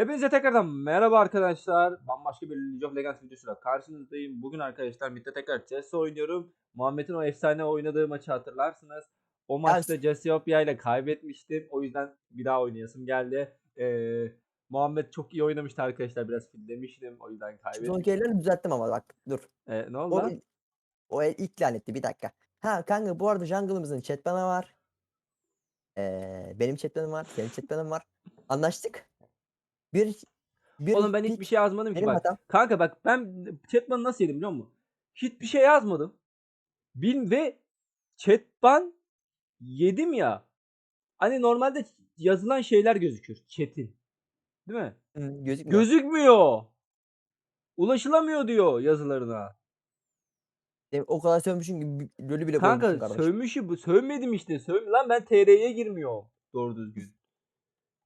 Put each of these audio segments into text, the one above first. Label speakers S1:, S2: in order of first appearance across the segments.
S1: Hepinize tekrardan merhaba arkadaşlar. Bambaşka bir League of Legends videosuyla karşınızdayım. Bugün arkadaşlar midde tekrar CS oynuyorum. Muhammed'in o efsane oynadığı maçı hatırlarsınız. O maçta Cassiopeia ile kaybetmiştim. O yüzden bir daha oynayasım geldi. Ee, Muhammed çok iyi oynamıştı arkadaşlar. Biraz demiştim. O yüzden
S2: Son
S1: kaybettim.
S2: kelimeleri düzelttim ama bak dur.
S1: Ee, ne oldu
S2: O,
S1: lan?
S2: o el ilk lanetti bir dakika. Ha kanka bu arada jungle'ımızın chatbanı var. Ee, benim chatbanım var. Senin chatbanın var. Anlaştık. Bir, bir
S1: Oğlum ben hiçbir şey yazmadım ki
S2: benim
S1: bak.
S2: hatam.
S1: Kanka bak ben chatban'ı nasıl yedim biliyor musun? Hiçbir şey yazmadım. Bin ve chatban yedim ya. Hani normalde yazılan şeyler gözükür. Chat'in. Değil mi?
S2: Hı, gözükmüyor.
S1: Gözükmüyor. Ulaşılamıyor diyor yazılarına.
S2: Dem- o kadar sövmüşsün ki bi- lolü bile
S1: Kanka
S2: koymuşsun kardeşim.
S1: sövmüşü bu. Sövmedim işte. Söv lan ben TR'ye girmiyor doğru düzgün.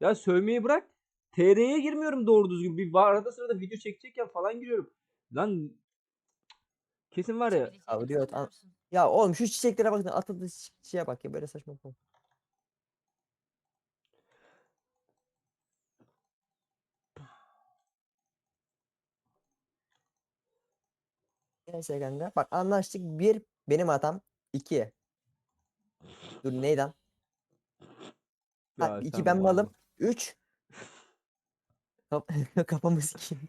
S1: Ya sövmeyi bırak. TR'ye girmiyorum doğru düzgün. Bir arada sırada video çekecekken falan giriyorum. Lan kesin var ya.
S2: Abi diyor, an- Ya oğlum şu çiçeklere bak. Atladığı şeye bak ya böyle saçma sapan. Neyse kanka. Bak anlaştık. Bir benim hatam. iki. Dur neyden? Ha, iki ben malım. Üç. Kap kafamı sikeyim.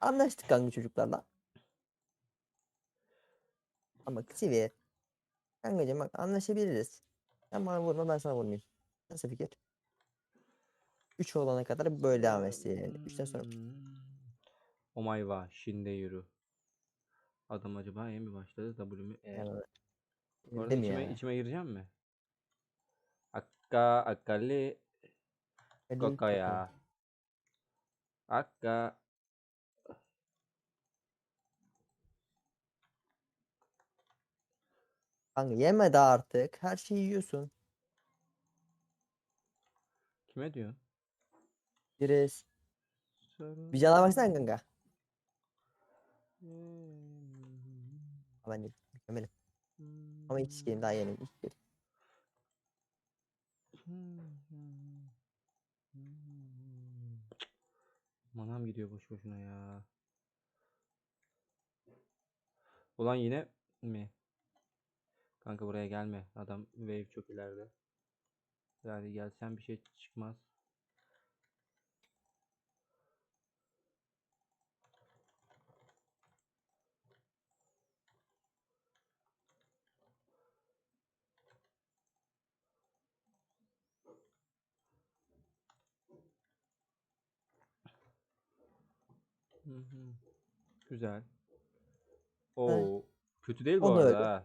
S2: Anlaştık kanka çocuklarla. Ama Sivi. Kankacığım bak anlaşabiliriz. Sen bana vurma ben sana vurmayayım. Nasıl fikir? Üç olana kadar böyle devam etsin yani. Üçten sonra.
S1: Oh my god. Şimdi yürü. Adam acaba E mi başladı? W mü? E.
S2: Yani, mi
S1: içime,
S2: ya?
S1: içime gireceğim mi? Akka, akkali,
S2: Hadi
S1: kaka ya. Akka.
S2: Kanka yeme de artık. Her şeyi yiyorsun.
S1: Kime diyorsun?
S2: Biriz. Bir cana baksana kanka. Ha, Ben de mükemmelim. Ama hiç game daha yeni. İlk game.
S1: Manam gidiyor boş boşuna ya. Ulan yine mi? Kanka buraya gelme. Adam wave çok ileride. Yani gelsen bir şey çıkmaz. Hı hı. Güzel. Oo, kötü değil bu
S2: O da
S1: arada
S2: öyle.
S1: ha.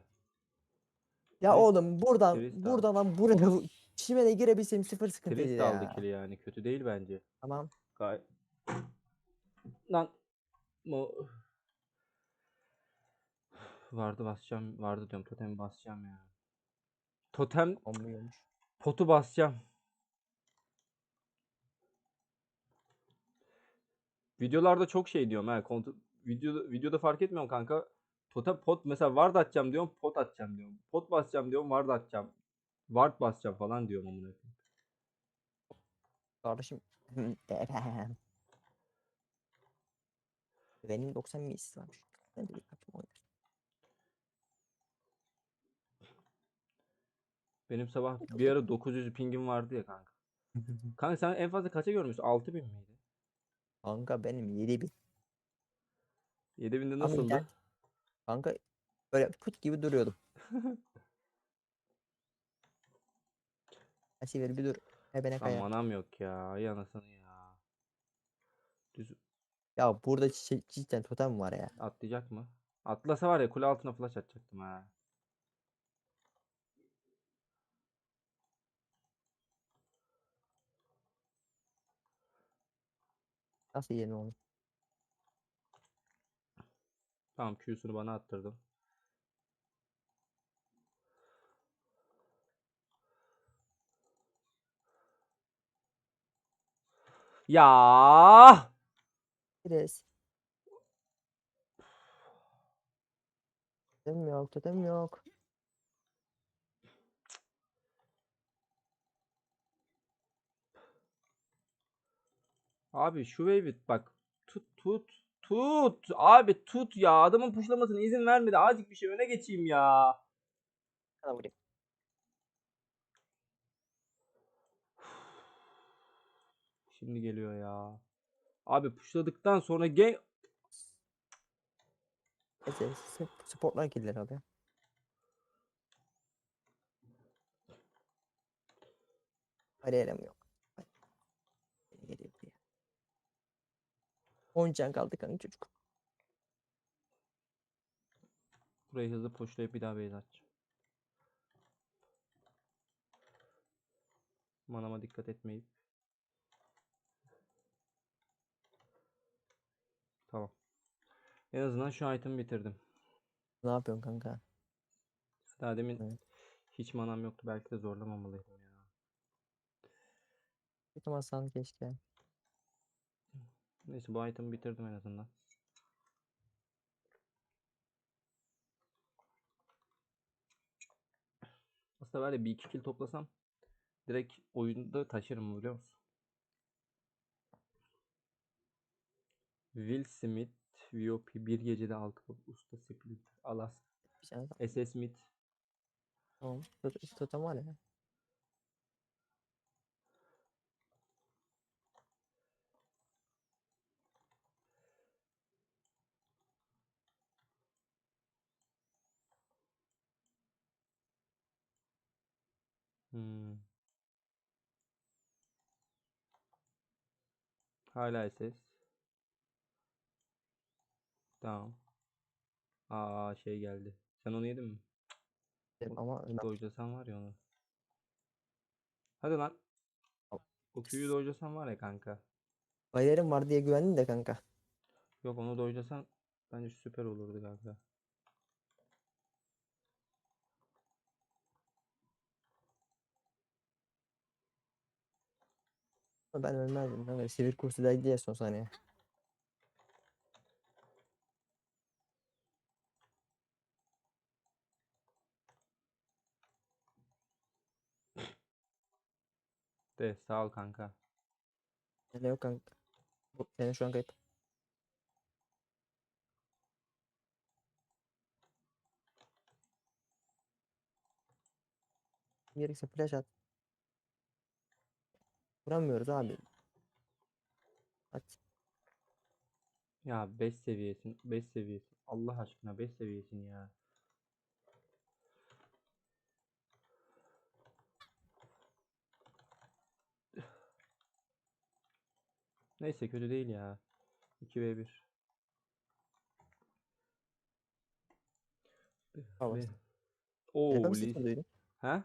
S2: Ya
S1: Twist-
S2: oğlum buradan
S1: twist aldı.
S2: buradan buraya çimene girebilsem sıfır sıkıntıydı
S1: Twist
S2: ya.
S1: aldı kili yani. Kötü değil bence.
S2: Tamam.
S1: Gay Lan mu vardı basacağım. Vardı diyorum. Totemi basacağım ya. Totem
S2: Olmuyormuş.
S1: potu basacağım. Videolarda çok şey diyorum ha. Kont video videoda fark etmiyorum kanka. Totem pot mesela ward atacağım diyorum, pot atacağım diyorum. Pot basacağım diyorum, ward atacağım. Ward basacağım falan diyorum amına koyayım.
S2: Kardeşim. Benim 90 milis varmış. Ben de bir oynar.
S1: Benim sabah bir ara 900 pingim vardı ya kanka. Kanka sen en fazla kaça görmüşsün? 6000 miydi?
S2: Kanka benim 7000.
S1: 7000'de
S2: Ama
S1: nasıldı?
S2: internet- Kanka böyle put gibi duruyordum. Her ver bir dur. Ebene
S1: Lan
S2: kaya.
S1: manam yok ya. Ay anasını ya. Düz
S2: Ya burada cidden totem var ya.
S1: atlayacak mı? Atlasa var ya kule altına flash atacaktım ha.
S2: Nasıl yeni onu?
S1: Tamam Q'sunu bana attırdım. Ya
S2: Biraz. Totem yok, totem yok.
S1: Abi şu wave'i bak tut tut tut abi tut ya adamın puşlamasına izin vermedi azıcık bir şey öne geçeyim ya. Şimdi geliyor ya. Abi puşladıktan sonra gen
S2: sportlar killer alıyor. Bariyerem yok. Ay. Geri geliyor buraya. 10 can kaldı kanka çocuk.
S1: burayı hızlı puşlayıp bir daha base atacağım. Manama dikkat etmeyip. Tamam. En azından şu item'i bitirdim.
S2: Ne yapıyorsun kanka?
S1: Daha demin
S2: Evet.
S1: hiç manam yoktu. Belki de zorlamamalıydım ya.
S2: Tutamasan keşke.
S1: Neyse bu item'i bitirdim en azından. Aslında böyle bir iki kill toplasam direkt oyunda taşırım biliyor musun? Will Smith VOP bir gecede altı usta split Alas. SS Smith
S2: Tamam. Tut, tutam var
S1: Hmm. Hala SS. Tamam. Aa şey geldi. Sen onu yedin mi?
S2: Dedim Ama
S1: Dojlasan var ya onu. Hadi lan. O Q'yu dojlasan var ya kanka.
S2: bariyerim var diye güvendim de kanka.
S1: Yok onu dojlasan bence süper olurdu kanka.
S2: Ama Ben ölmezdim kanka. Sivir kursudaydı diye son saniye.
S1: De sağ ol kanka.
S2: Öyle yok kanka. Bu senin şu an kayıp. Gerekse flash at. Vuramıyoruz abi. At.
S1: Ya 5 seviyesin. 5 seviyesin. Allah aşkına 5 seviyesin ya. Neyse kötü değil ya. 2v1.
S2: Tamam.
S1: Oo,
S2: duydun?
S1: Ha?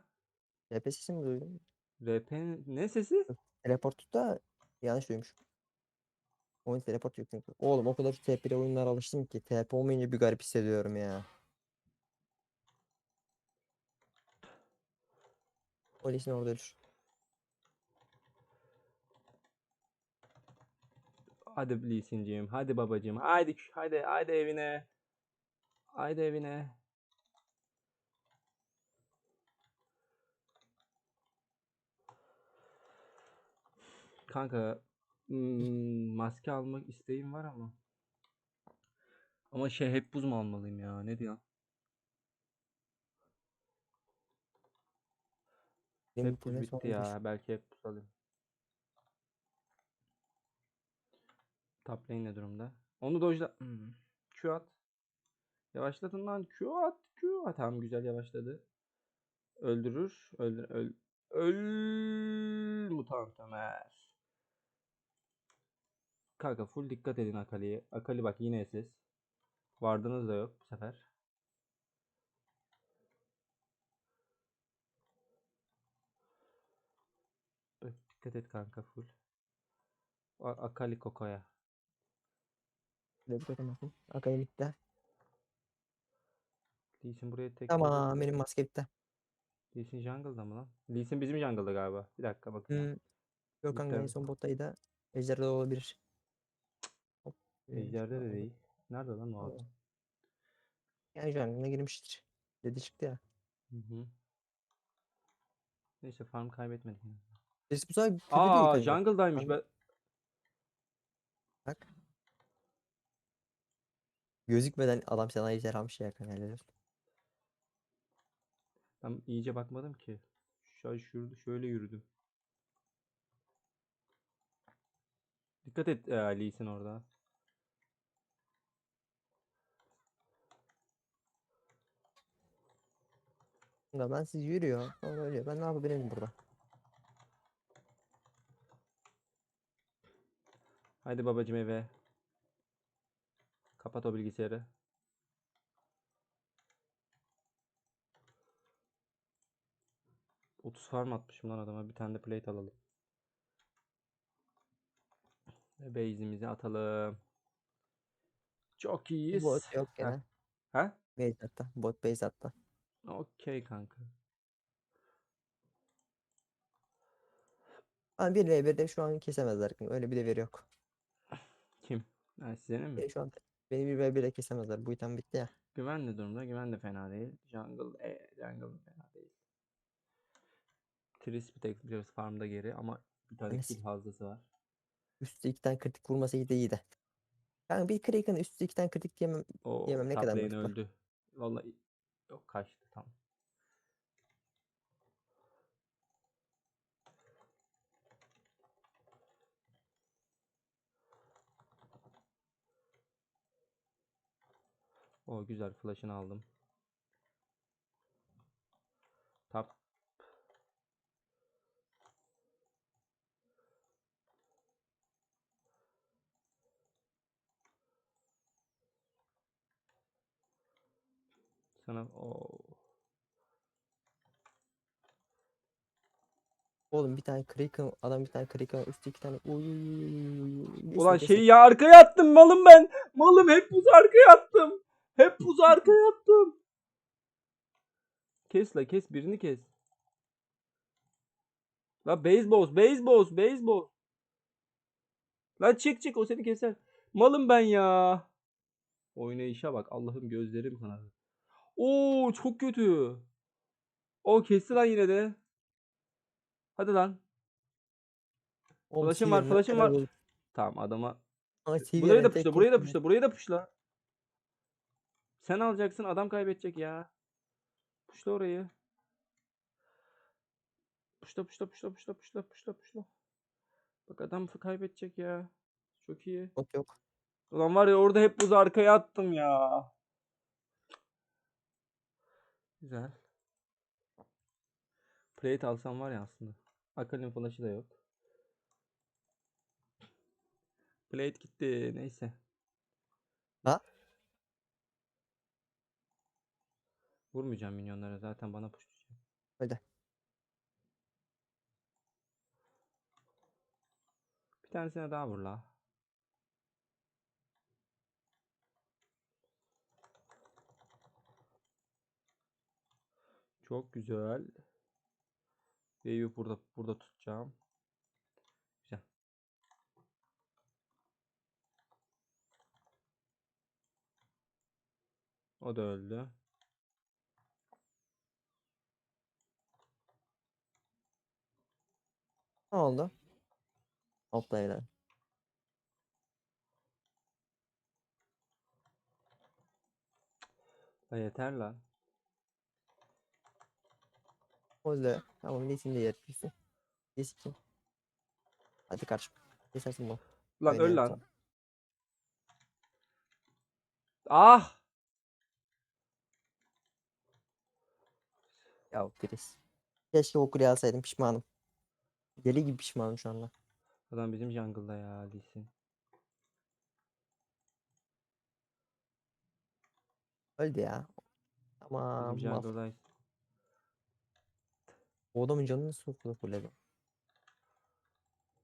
S2: TP sesini mi duydun?
S1: RP ne sesi?
S2: Teleport tut da yanlış duymuş. Oyun teleport yüklü. Oğlum o kadar TP'li oyunlara alıştım ki TP olmayınca bir garip hissediyorum ya. Polisin orada ölür.
S1: Hadi Lisin'ciğim. Hadi babacığım. Haydi hadi hadi evine. Haydi evine. Kanka hmm, maske almak isteğim var ama. Ama şey hep buz mu almalıyım ya? Ne diyorsun?
S2: Benim
S1: Hep buz bitti
S2: son
S1: ya. Belki hep buz alayım. Top lane ne durumda? Onu dojla. Hmm. Q at. Yavaşladın lan. Q at. Q at. Tamam güzel yavaşladı. Öldürür. Öldür. Öl. Öl. Mutant Ömer. Kanka full dikkat edin Akali'ye. Akali bak yine SS. Vardınız da yok bu sefer. Bak, Dikkat et kanka full. Akali Koko'ya.
S2: Totem atayım. Akali bitti.
S1: Lee Sin buraya tek
S2: Tamam benim maske bitti.
S1: Lee Sin jungle'da mı lan? Lee Sin bizim jungle'da galiba. Bir dakika bakacağım.
S2: Hmm. Yok kanka en son bottaydı. Ejder'de de olabilir.
S1: Ejder'de de değil. Nerede lan o
S2: abi? Yani jungle'ına girmiştir. Dedi çıktı ya.
S1: Hı hı. Neyse farm kaybetmedik. yani.
S2: Biz bu sefer
S1: Aa jungle'daymış. Ben... Bak.
S2: Gözükmeden adam sana ejderhamış şey ya kanalları.
S1: Tam iyice bakmadım ki. Şöyle yürüdü, şöyle yürüdüm. Dikkat et e, Lee orada.
S2: Ya ben siz yürüyor. Sonra ölüyor. Ben ne yapabilirim burada?
S1: Haydi babacım eve. Kapat o bilgisayarı. Otuz farm atmışım lan adama. Bir tane de plate alalım. Ve base'imizi atalım. Çok iyiyiz.
S2: Bot yok gene.
S1: Ha?
S2: Base attı. Bot base attı.
S1: Okey kanka.
S2: Ama 1 v 1'de şu an kesemezler. Öyle bir devir yok.
S1: Kim? Ha, senin mi?
S2: Şu an beni 1 v 1'de kesemezler. Bu item bitti ya.
S1: Güvenli durumda. Güven de fena değil. Jungle, e, jungle fena değil. Tris bir tek biraz farmda geri ama bir tane
S2: Neyse.
S1: kill fazlası var.
S2: Üstte 2 tane kritik vurması iyi de iyi de. Kanka bir Kraken üstte 2 tane kritik yemem.
S1: O
S2: Yemem, ne kadar mantıklı.
S1: öldü. Vallahi yok kaçtı tamam. O güzel flash'ını aldım. Tap. Sana o
S2: Oğlum bir tane Kraken adam bir tane Kraken üstte 2 tane. Uy, uy, uy, uy, uy, uy. Neyse,
S1: Ulan şeyi ya arkaya attım malım ben. Malım hep buz arkaya attım. Hep buz arkaya attım. Kes la kes birini kes. La beyzbol, beyzbol, beyzbol. Lan çık çık o seni keser. Malım ben ya. Oynayışa bak Allah'ım gözlerim kanadı. Oo çok kötü. O kesti lan yine de. Hadi lan. Flash'ım var, flash'ım var. Tamam adama.
S2: Seager'ın
S1: da puşla, burayı da puşla, burayı da puşla. Sen alacaksın, adam kaybedecek ya. Puşla orayı. Puşla, puşla, puşla, puşla, puşla, puşla, puşla. Bak adam kaybedecek ya. Çok iyi.
S2: Yok yok.
S1: Ulan var ya orada hep buzu arkaya attım ya. Güzel. Plate alsam var ya aslında. Akali'nin flash'ı da yok. Plate gitti. Neyse.
S2: Ha?
S1: Vurmayacağım minyonlara zaten bana pushlayacak.
S2: Öyle.
S1: Bir tanesine daha vur la. Çok güzel. Wave'i burada burada tutacağım. Güzel. O da öldü.
S2: Ne oldu? Hopla helal.
S1: La yeter lan.
S2: Oldu. Tamam Lee'sin de yer. Lee'si kim? Hadi karşı. Kesersin bu.
S1: Lan öl lan. Ah!
S2: Ya Chris. Keşke o kuleyi alsaydım pişmanım. Deli gibi pişmanım şu anda.
S1: Adam bizim jungle'da ya Lee Sin.
S2: Öldü ya. Ama
S1: Bizim jungle'dayız.
S2: O adamın canını nasıl fulledi?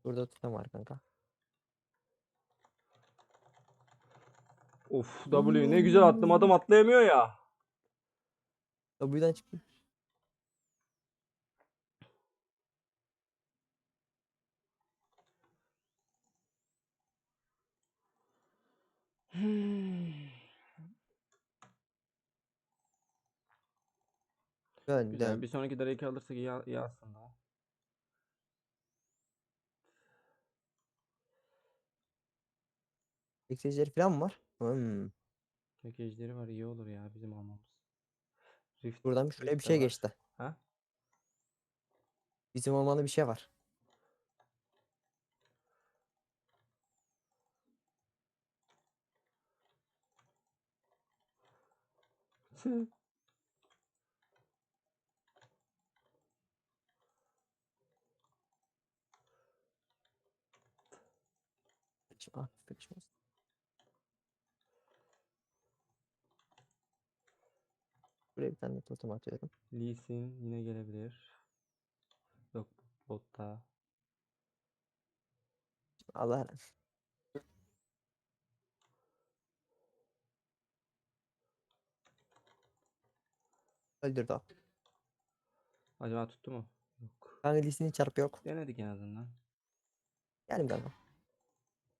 S2: Burada tutam var kanka.
S1: Of W ne güzel attım adam atlayamıyor ya.
S2: W'den çıktı. Dön
S1: Güzel.
S2: dön.
S1: Bir sonraki Drake'i alırsak iyi, iyi aslında.
S2: Eksicileri falan mı var? Hmm.
S1: Ejderi var iyi olur ya bizim almamız. Rift,
S2: Buradan şuraya bir
S1: Rift de
S2: şey
S1: var.
S2: geçti.
S1: Ha?
S2: Bizim olmalı bir şey var. Ah, karışmaz. Buraya bir tane totem atıyorum.
S1: Lee Sin yine gelebilir. Yok botta.
S2: Allah Öldürdü o.
S1: Acaba tuttu mu? Yok.
S2: Kanka Lee'sinin çarpı yok.
S1: Denedik en azından.
S2: Geldim kanka.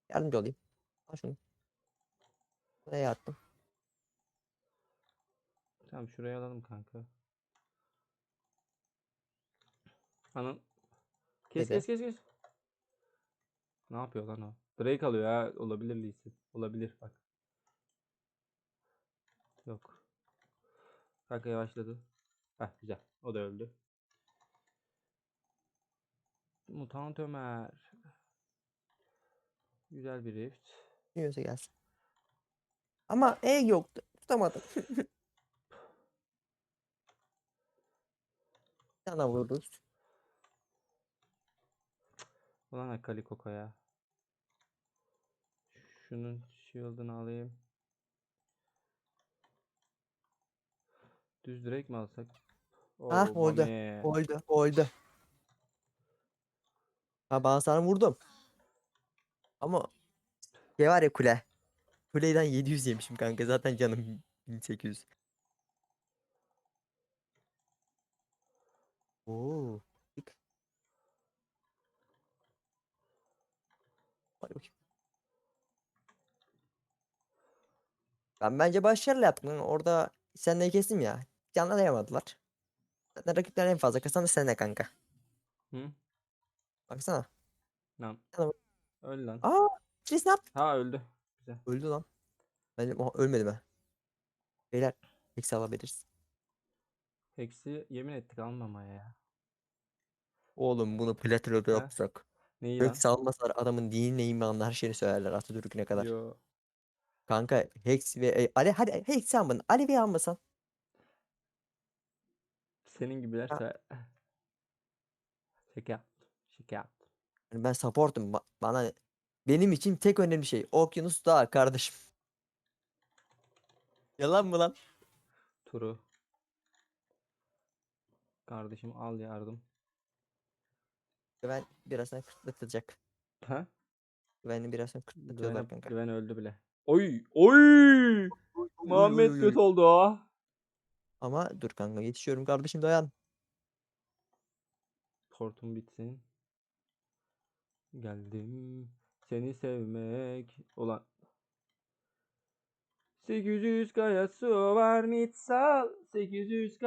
S2: Yardımcı olayım. Al şunu. Buraya attım.
S1: Tamam şuraya alalım kanka. Anın. Kes
S2: Dede.
S1: kes kes kes. Ne yapıyor lan o? Drake alıyor ha. Olabilir Lee Sin. Olabilir bak. Yok. Kanka yavaşladı. Heh güzel. O da öldü. Mutant Ömer. Güzel bir rift.
S2: Yiyorsa gelsin. Ama E yoktu. Tutamadım. Sana vururuz.
S1: Ulan Akali Koko ya. Şunun shield'ını alayım. Düz direkt mi alsak? Oo,
S2: oldu.
S1: Mami.
S2: Oldu. Oldu. Ha ben sana vurdum. Ama şey var ya kule. Kuleyden 700 yemişim kanka. Zaten canım 1800. Oo. tık. Hadi bakayım. Ben bence başarılı yaptım. Orada senle kestim ya. Canlayamadılar. Zaten rakipler en fazla kasan da sen de kanka.
S1: Hı?
S2: Baksana.
S1: Lan.
S2: Bak.
S1: Öl lan.
S2: Aa, Chris ne yaptı?
S1: Ha öldü. Güzel.
S2: Öldü lan. Benim Oha, ölmedi mi? Beyler eksi alabiliriz.
S1: Hex'i yemin ettik almamaya ya.
S2: Oğlum bunu Platinum'da
S1: Ha?
S2: yapsak.
S1: Neyi?
S2: Hex almasalar adamın dini neyimi anlar her şeyini söylerler Atatürk'üne kadar.
S1: Yo.
S2: Kanka Hex ve e, Ali hadi Hex almadın. Ali bir almasan.
S1: Senin gibiler
S2: Ha.
S1: söyle. Şaka yaptım. Şaka yaptım.
S2: Yani ben supportum. Ba- bana benim için tek önemli şey Okyanus Dağı kardeşim. Yalan mı lan?
S1: Turu. Kardeşim al yardım.
S2: Güven birazdan kırtlatacak.
S1: Ha?
S2: Güvenli birazdan kırtlatıyorlar
S1: Güven,
S2: kanka.
S1: güven öldü bile. Oy! Oy! Muhammed göt oldu o.
S2: Ama dur kanka yetişiyorum kardeşim dayan.
S1: Portum bitsin. Geldim seni sevmek. Ulan 800 kaya su var mitsal 800 k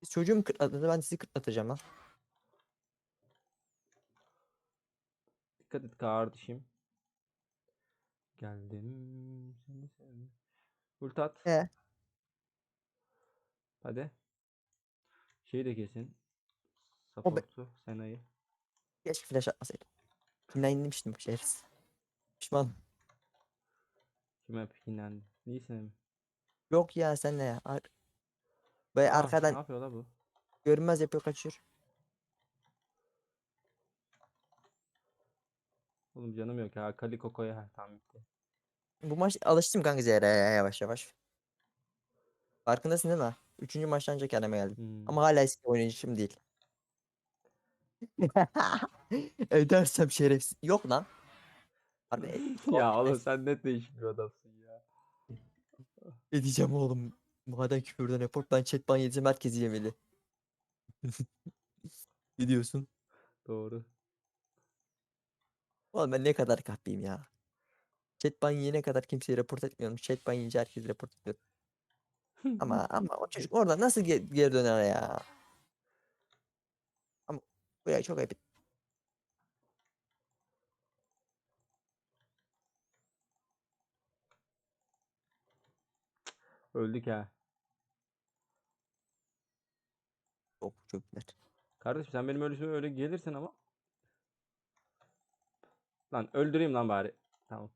S2: Siz çocuğum kırtladı ben sizi kırtlatacağım lan.
S1: Dikkat et kardeşim. Geldim seni sevmek. Ult at.
S2: E?
S1: Hadi. Şeyi de kesin. Support'u Sena'yı.
S2: Keşke flash atmasaydım. Kimden inmiştim şerefsiz. Pişman.
S1: Kime pinlendi? Neyse mi?
S2: Yok ya sen ne ya? Ar Böyle
S1: Aa, Ne
S2: arkadan
S1: yapıyor la bu?
S2: görünmez yapıyor kaçıyor.
S1: Oğlum canım yok ya. Kali Koko'ya. Ha, tamam bitti.
S2: Bu maç alıştım kanka Zehra'ya yavaş yavaş. Farkındasın değil mi? Üçüncü maçtan önce kendime geldim.
S1: Hmm.
S2: Ama hala eski oynayışım değil. Edersem şerefsiz. Yok lan. Harbi e-
S1: ya oğlum sen net değişik bir adamsın ya.
S2: edeceğim oğlum. Madem küfürden report ben chat ban yediysem herkes yemeli. ne diyorsun?
S1: Doğru.
S2: Oğlum ben ne kadar kahpeyim ya. Chat ban yiyene kadar kimseyi report etmiyorum. Chat ban yiyince herkes report ediyor. Ama ama o çocuk orada nasıl ge- geri döner ya? Ama buraya çok ayıp.
S1: Öldük ha.
S2: Çok çöpler.
S1: Kardeşim sen benim ölüsüme öyle gelirsin ama. Lan öldüreyim lan bari. Tamam.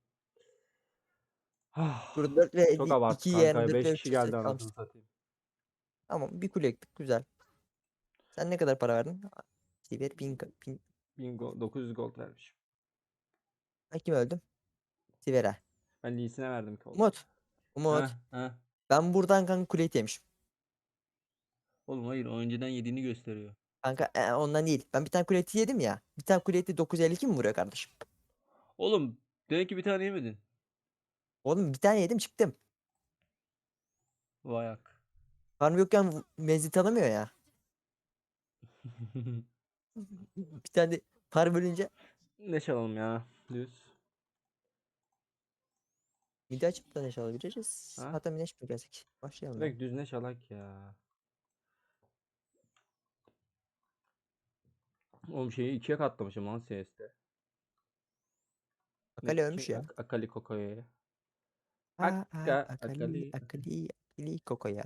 S1: Ah,
S2: Burada 4 ve
S1: Çok
S2: 2
S1: abarttı
S2: yeğen
S1: kanka.
S2: 4
S1: 5
S2: ve
S1: kişi geldi anasını satayım.
S2: Tamam bir kule ektik güzel. Sen ne kadar para verdin? Siver bin, bin.
S1: Bingo 900 gold vermiş.
S2: Ben kim öldüm? Siver'e.
S1: Ben Lee'sine verdim ki.
S2: Umut. Umut.
S1: Heh, heh.
S2: Ben buradan kanka kuleyi yemişim.
S1: Oğlum hayır o önceden yediğini gösteriyor.
S2: Kanka e, ondan değil. Ben bir tane kule eti yedim ya. Bir tane kule eti 952 mi vuruyor kardeşim?
S1: Oğlum demek ki bir tane yemedin.
S2: Oğlum bir tane yedim çıktım.
S1: Vay ak.
S2: Karnım yokken menzil tanımıyor ya. Bir tane de par bölünce
S1: ne çalalım ya? Düz.
S2: midi açıp da ne çalabiliriz?
S1: Ha?
S2: Hatta mineş mi gelsek? Başlayalım. ya.
S1: Direkt düz ne çalak ya. Oğlum şeyi ikiye katlamışım lan CS'de.
S2: Akali ölmüş
S1: şey,
S2: ya.
S1: Ak- Akali Koko'ya.
S2: Aa, aa,
S1: Akka,
S2: akali,
S1: akali.
S2: akali, akali, koko ya.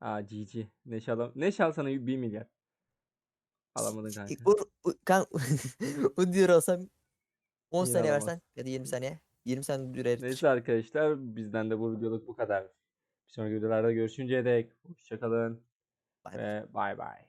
S1: Aa GG. Ne çalam? Ne çal sana 1 milyar. Alamadın kanka.
S2: Vur, u- kan, o diyor olsam 10
S1: Yine
S2: saniye versen ya da 20 saniye. 20 saniye dürer.
S1: Neyse arkadaşlar bizden de bu videoluk bu kadar. Bir sonraki videolarda görüşünceye dek hoşçakalın
S2: Bay bay.
S1: ve bay bay.